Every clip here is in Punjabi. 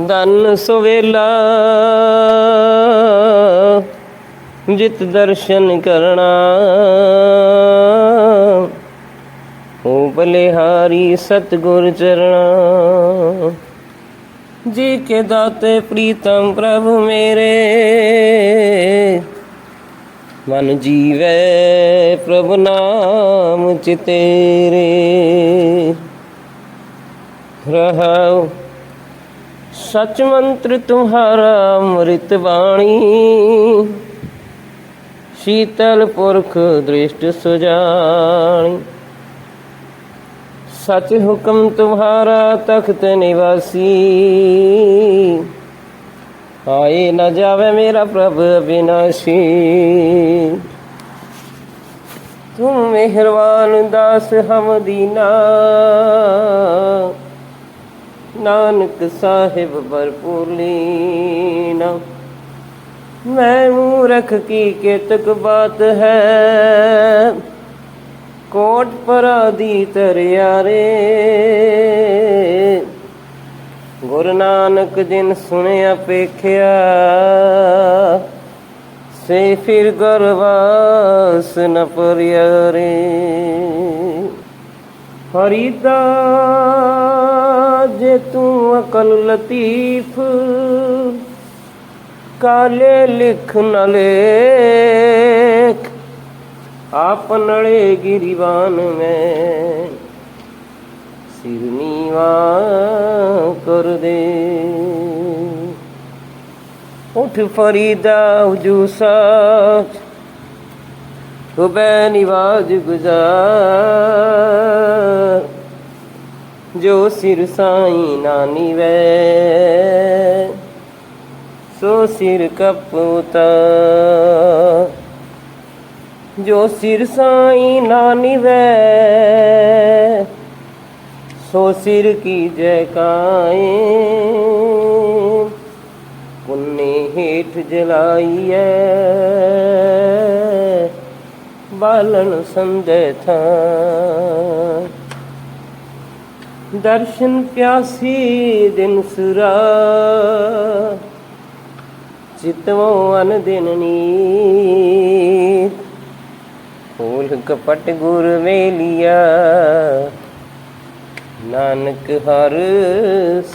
ਦਨ ਸੁਵੇਲਾ, ਜਿਤ ਦਰਸ਼ਨ ਕਰਨਾ। ਹੋ ਬਲਿਹਾਰੀ ਸਤਗੁਰ ਚਰਣਾ। ਜੀ ਕੇ ਦਾਤੇ ਪ੍ਰੀਤਮ ਪ੍ਰਭੂ ਮੇਰੇ, ਮਨ ਜੀਵੇ ਪ੍ਰਭ ਨਾਮ ਚਿਤੇਰੇ। ਰਹਾਉ ਸਚ ਮੰਤਰ ਤੁਹਾਰਾ ਅੰਮ੍ਰਿਤ ਬਾਣੀ। ਸ਼ੀਤਲ ਪੁਰਖ ਦ੍ਰਿਸ਼ਟ ਸੁਜਾਨੀ ਸਚ ਹੁਕਮ ਤੁਹਾਰਾ ਤਖਤ ਨਿਵਾਸੀ। ਆਏ ਨਾ ਜਾਵੇ ਮੇਰਾ ਪ੍ਰਭ ਅਬਿਨਾਸ਼ੀ। ਤੂੰ ਮਿਹਰਬਾਨ ਦਾਸ ਹਮਦੀਨਾ ਨਾਨਕ ਸਾਹਿਬ ਭਰਪੂਰ ਲੀਨਾ। ਮੈਂ ਮੂਰਖ ਕੀ ਕੇਤਕ ਬਾਤ ਹੈ? ਕੋਟ ਪਰਾਦੀ ਤਰਿਆਰੇ। ਗੁਰੂ ਨਾਨਕ ਜਿਨ ਸੁਣਿਆ ਪੇਖਿਆ ਸੇ ਫਿਰ ਗਰਵਾਸ ਨ ਹਰੀ ਦਾ ਜੇ ਤੂੰ ਅਕਲ ਲਤੀਫ, ਕਾਲੇ ਲਿਖ ਨ ਲੇਖ, ਆਪ ਆਪਨੜੇ ਗਿਰੀਵਾਨ ਮੈਂ, ਸਿਰ ਨੀਵਾ ਕਰ ਦੇ। ਉਠ ਫਰੀਦਾ ਉਜੂ ਸਾਚ ਹੁਬੈ ਨਿਵਾਜ ਗੁਜ਼ਾਰ। ਜੋ ਸਿਰ ਸਾਈ ਨਾਨੀ ਵੈ ਸੋ ਸਿਰ ਕਪੂਤਾ। ਜੋ ਸਿਰ ਸਾਈ ਨਾਨੀ ਵੈ ਸੋ ਸਿਰ ਕੀ ਜੈ ਕਾਏ ਪੁੰਨੇ ਹੇਠ ਜਲਾਈਐ, ਬਾਲਣ ਸੰਦੇ ਥਾ। ਦਰਸ਼ਨ ਪਿਆਸੀ ਦਿਨ ਸੁਰਾ। ਚਿਤਵੋ ਅਨ ਦਿਨ ਨੀਤ। ਫੂਲ ਕਪਟ ਗੁਰ ਮੇਲਿਆ ਨਾਨਕ ਹਰ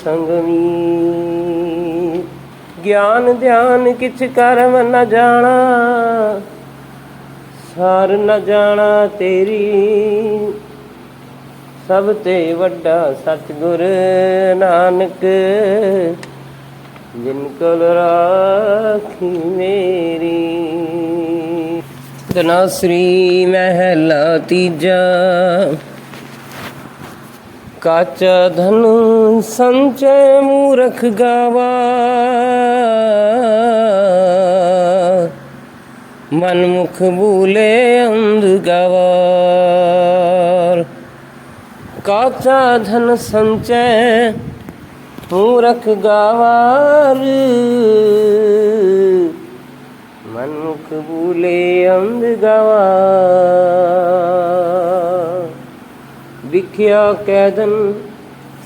ਸੰਗਮੀ ਗਿਆਨ ਧਿਆਨ ਕਿਛ ਕਰਮ ਨ ਜਾਣਾ। ਸਾਰ ਨ ਜਾਣਾ ਤੇਰੀ ਸਭ ਤੇ ਵੱਡਾ ਸਤਿਗੁਰ ਨਾਨਕ, ਜਿਨ ਕਲ ਰਾਖੀ ਮੇਰੀ। ਦਨਾ ਸ੍ਰੀ ਮਹਿਲਾ ਤੀਜਾ, ਕਾਚਾ ਧਨ ਸੰਚੈ ਮੂਰਖ ਗਾਵਾ। ਮਨ ਮੁਖ ਭੂਲੇ ਅੰਧ ਗਵਾਰ ਕਾਚਾ ਧਨ ਸੰਚੈ ਮੂਰਖ ਗਾਵਾਰ। ਮਨੁਖ ਭੂਲੇ ਅੰਧ ਗਵਾ ਵਿਖਿਆ ਕੈਦਨ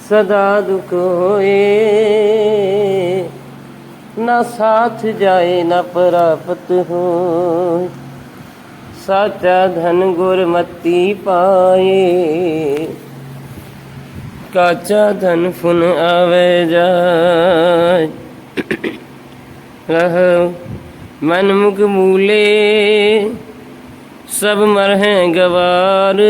ਸਦਾ ਦੁਖ ਹੋਏ। ਨਾ ਸਾਥ ਜਾਏ, ਨਾ ਪ੍ਰਾਪਤ ਹੋਏ। ਸਾਚਾ ਧਨ ਗੁਰਮਤੀ ਪਾਏ। ਕਾਚਾ ਧਨ ਫੁਨ ਆਵੇ ਜਾਏ। ਰਹ ਮਨ ਮੁਖ ਸਭ ਮਰਹਿ ਗਵਾਰ।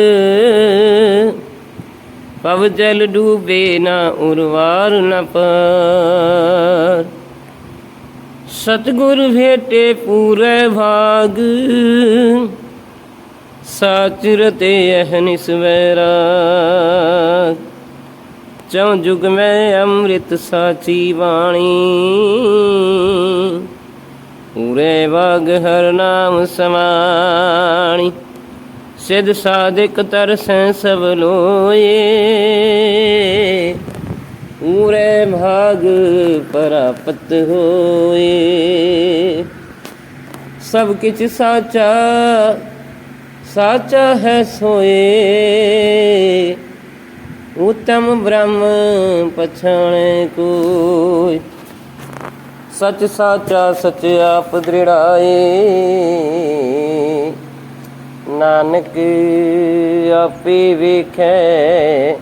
ਪਵ ਜਲ ਡੂਬੇ ਨਾ ਉਰਵਾਰ ਨ ਪਰ। ਸਤਗੁਰ ਭੇਟੇ ਪੂਰੇ ਭਾਗ। ਸਾਚ ਰਤੇ ਅਹਨਿਸ ਵੈਰਾ ਚਉ ਜੁਗ ਮੈਂ ਅੰਮ੍ਰਿਤ ਸਾਚੀ ਬਾਣੀ। ਪੂਰੇ ਬਾਗ ਹਰ ਨਾਮ ਸਮਾਣੀ। ਸਿਧ ਸਾਧਿਕ ਤਰਸੈ ਸਭ ਲੋਏ। ਪੂਰੇ ਭਾਗ ਪ੍ਰਾਪਤ ਹੋਏ। ਸਭ ਕਿਛ ਸਾਚਾ ਸਾਚਾ ਹੈ ਸੋਏ। ਉਤਮ ਬ੍ਰਹਮ ਪਛਾਣੇ ਕੋਈ। ਸਚ ਸਾਚਾ, ਸਚ ਆਪ ਦ੍ਰਿੜਾਏ। ਨਾਨਕ ਆਪੇ ਵੇਖੈ,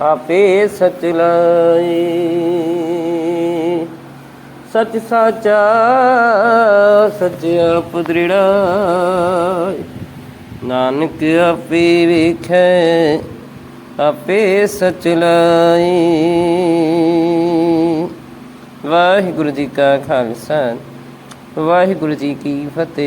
ਆਪੇ ਸਚ ਲਾਏ। ਸਚ ਸਾਚਾ, ਸਚ ਆਪ ਦ੍ਰਿੜਾਏ। ਨਾਨਕ ਆਪੇ ਵੇਖੈ। ਆਪੇ ਸਚ ਲਾਈ। ਵਾਹਿਗੁਰੂ ਜੀ ਕਾ ਖਾਲਸਾ ਵਾਹਿਗੁਰੂ ਜੀ ਕੀ ਫਤਿਹ।